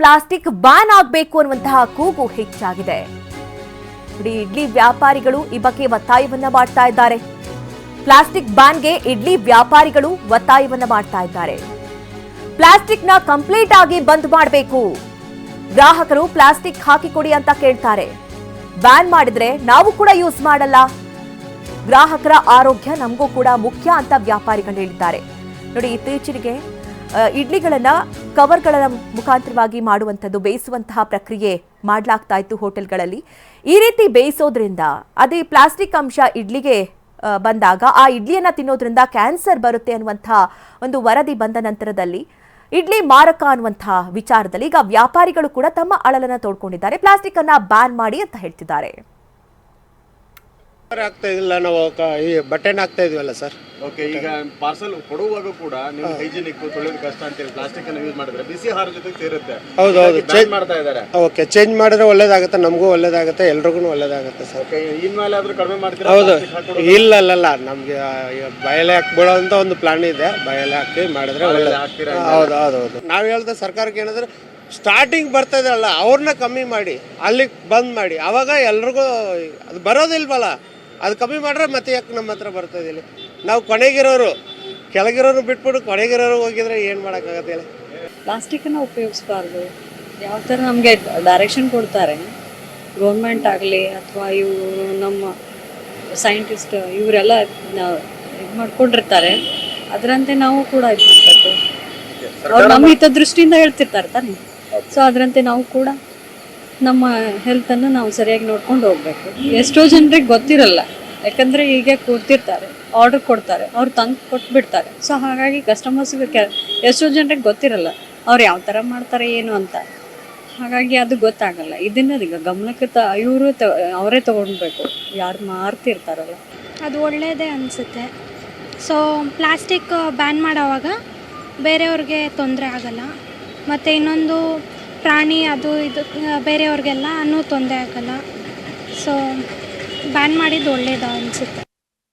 Plastic ban ಆಗಬೇಕು ಅನ್ನುವಂತಹ ಕೂಗು ಹೆಚ್ಚಾಗಿದೆ. ನೋಡಿ ಇಡ್ಲಿ ವ್ಯಾಪಾರಿಗಳು ಈ ಬಗ್ಗೆ ಒತ್ತಾಯವನ್ನ ಮಾಡ್ತಾ ಇದ್ದಾರೆ. ಪ್ಲಾಸ್ಟಿಕ್ ಬ್ಯಾನ್ಗೆ ಇಡ್ಲಿ ವ್ಯಾಪಾರಿಗಳು ಒತ್ತಾಯವನ್ನ ಮಾಡ್ತಾ ಇದ್ದಾರೆ. ಪ್ಲಾಸ್ಟಿಕ್ನ ಕಂಪ್ಲೀಟ್ ಆಗಿ ಬಂದ್ ಮಾಡಬೇಕು. ಗ್ರಾಹಕರು ಪ್ಲಾಸ್ಟಿಕ್ ಹಾಕಿಕೊಡಿ ಅಂತ ಕೇಳ್ತಾರೆ. ಬ್ಯಾನ್ ಮಾಡಿದ್ರೆ ನಾವು ಕೂಡ ಯೂಸ್ ಮಾಡಲ್ಲ. ಗ್ರಾಹಕರ ಆರೋಗ್ಯ ನಮಗೂ ಕೂಡ ಮುಖ್ಯ ಅಂತ ವ್ಯಾಪಾರಿಗಳು ಹೇಳಿದ್ದಾರೆ. ನೋಡಿ, ಇತ್ತೀಚೆಗೆ ಇಡ್ಲಿಗಳನ್ನ ಕವರ್ಗಳ ಮುಖಾಂತರವಾಗಿ ಮಾಡುವಂಥದ್ದು, ಬೇಯಿಸುವಂತಹ ಪ್ರಕ್ರಿಯೆ ಮಾಡಲಾಗ್ತಾ ಇತ್ತು ಹೋಟೆಲ್ಗಳಲ್ಲಿ. ಈ ರೀತಿ ಬೇಯಿಸೋದ್ರಿಂದ, ಅದೇ ಪ್ಲಾಸ್ಟಿಕ್ ಅಂಶ ಇಡ್ಲಿಗೆ ಬಂದಾಗ, ಆ ಇಡ್ಲಿಯನ್ನು ತಿನ್ನೋದ್ರಿಂದ ಕ್ಯಾನ್ಸರ್ ಬರುತ್ತೆ ಅನ್ನುವಂಥ ಒಂದು ವರದಿ ಬಂದ ನಂತರದಲ್ಲಿ, ಇಡ್ಲಿ ಮಾರಕ ಅನ್ನುವಂಥ ವಿಚಾರದಲ್ಲಿ ಈಗ ವ್ಯಾಪಾರಿಗಳು ಕೂಡ ತಮ್ಮ ಅಳಲನ್ನು ತೋಡ್ಕೊಂಡಿದ್ದಾರೆ. ಪ್ಲಾಸ್ಟಿಕ್ ಅನ್ನ ಬ್ಯಾನ್ ಮಾಡಿ ಅಂತ ಹೇಳ್ತಿದ್ದಾರೆ. ಆಗ್ತಾ ಇಲ್ಲ ನಾವು ಕ- ಈ ಬಟನ್ ಹಾಕ್ತಾ ಇದೀವಲ್ಲ ಸರ್. ಓಕೆ ಈಗ ಪಾರ್ಸಲ್ ಕೊಡುವಾಗ ಕೂಡ ನೀವು ಹೈಜಿನಿಕ್ ತೊಳೆಯೋದು ಕಷ್ಟ ಅಂತೇಳಿ ಪ್ಲಾಸ್ಟಿಕ್ ಅನ್ನು ಯೂಸ್ ಮಾಡಿದ್ರೆ ಬಿಸಿ ಆಹಾರ ಜೊತೆ ಸೇರುತ್ತೆ. ಹೌದು, ಹೌದು. ಚೇಂಜ್ ban ಮಾಡ್ತಾ ಇದ್ದಾರೆ. ಓಕೆ ಚೇಂಜ್ ಮಾಡಿದ್ರೆ ಒಳ್ಳೇದಾಗುತ್ತೆ ನಮಗೂ ಒಳ್ಳೇದಾಗುತ್ತೆ ಎಲ್ರಿಗೂ ಒಳ್ಳೇದಾಗುತ್ತೆ ಸರ್. ಓಕೆ ಇನ್ಮೇಲೆ ಆದ್ರೂ ಕಡಿಮೆ ಮಾಡ್ತೀರಾ ಹೌದು. plastic? ಇಲ್ಲ ಅಲ್ಲಲ್ಲ ನಮ್ಗೆ ಬಯಲೆ ಹಾಕ್ಬಿಡೋ ಬೀಳೋಂಥ ಒಂದು ಪ್ಲಾನ್ ಇದೆ. ಬಯಲೆ ಹಾಕಿ ಮಾಡಿದ್ರೆ ಒಳ್ಳೇದು. ಹಾಕ್ತೀರಾ ಹೌದು ಹೌದು ಹೌದು. ನಾವು ಹೇಳ್ದೆ ಸರ್ಕಾರಕ್ಕೆ ಏನಂದ್ರೆ ಸ್ಟಾರ್ಟಿಂಗ್ ಬರ್ತಾ ಇದ್ರಲ್ಲ ಅವ್ರನ್ನ ಕಮ್ಮಿ ಮಾಡಿ ಅಲ್ಲಿಗೆ ಬಂದ್ ಮಾಡಿ. ಅವಾಗ ಎಲ್ರಿಗೂ ಅದು ಬರೋದಿಲ್ವಲ್ಲ? ಅದು ಕಮ್ಮಿ ಮಾಡ್ರೆ ಮತ್ತೆ ಯಾಕೆ ನಮ್ಮ ಹತ್ರ ಬರ್ತಾ ಇಲ್ಲಿ ನಾವು ಕೊನೆಗಿರೋರು ಕೆಳಗಿರೋರು ಬಿಟ್ಬಿಟ್ಟು ಕೊನೆಗಿರೋರು ಹೋಗಿದ್ರೆ ಏನು ಮಾಡೋಕ್ಕಾಗತ್ತೆ ಹೇಳಿ. ಪ್ಲಾಸ್ಟಿಕ್ಕನ್ನು ಉಪಯೋಗಿಸ್ಬಾರ್ದು. ಯಾವ ಥರ ನಮಗೆ ಡೈರೆಕ್ಷನ್ ಕೊಡ್ತಾರೆ? ಗೌರ್ಮೆಂಟ್ ಆಗಲಿ ಅಥವಾ ಇವರು ನಮ್ಮ ಸೈಂಟಿಸ್ಟ್ ಇವರೆಲ್ಲ ಇದು ಮಾಡ್ಕೊಂಡಿರ್ತಾರೆ. ಅದರಂತೆ ನಾವು ಕೂಡ ಇದು ಮಾಡಬೇಕು. ಅವ್ರು ನಮ್ಮ ಹಿತದೃಷ್ಟಿಯಿಂದ ಹೇಳ್ತಿರ್ತಾರೆ ತಾನೆ? ಸೊ ಅದರಂತೆ ನಾವು ಕೂಡ ನಮ್ಮ ಹೆಲ್ತನ್ನು ನಾವು ಸರಿಯಾಗಿ ನೋಡ್ಕೊಂಡು ಹೋಗ್ಬೇಕು. ಎಷ್ಟೋ ಜನರಿಗೆ ಗೊತ್ತಿರಲ್ಲ. ಯಾಕಂದರೆ ಹೀಗೆ ಕೂರ್ತಿರ್ತಾರೆ ಆರ್ಡರ್ ಕೊಡ್ತಾರೆ, ಅವ್ರು ತಂದು ಕೊಟ್ಬಿಡ್ತಾರೆ. ಸೊ ಹಾಗಾಗಿ ಕಸ್ಟಮರ್ಸ್ಗೆ ಎಷ್ಟೋ ಜನರಿಗೆ ಗೊತ್ತಿರಲ್ಲ, ಅವ್ರು ಯಾವ ಥರ ಮಾಡ್ತಾರೆ, ಏನು ಅಂತ. ಹಾಗಾಗಿ ಅದು ಗೊತ್ತಾಗಲ್ಲ. ಇದನ್ನ ಈಗ ಗಮನಕ್ಕೆ ತ, ಇವರು ತ, ಅವರೇ ತೊಗೊಳ್ಬೇಕು ಯಾರು ಮಾರ್ತಿರ್ತಾರಲ್ಲ. ಅದು ಒಳ್ಳೆಯದೇ ಅನಿಸುತ್ತೆ. ಸೊ ಪ್ಲಾಸ್ಟಿಕ್ ಬ್ಯಾನ್ ಮಾಡೋವಾಗ ಬೇರೆಯವ್ರಿಗೆ ತೊಂದರೆ ಆಗಲ್ಲ. ಮತ್ತು ಇನ್ನೊಂದು ಪ್ರಾಣಿ ಅದು ಇದು ಬೇರೆಯವ್ರಿಗೆಲ್ಲ ಅನ್ನೂ ತೊಂದರೆ ಆಗಲ್ಲ. ಸೊ ಬ್ಯಾನ್ ಮಾಡಿದ್ದು ಒಳ್ಳೇದು ಅನಿಸುತ್ತೆ.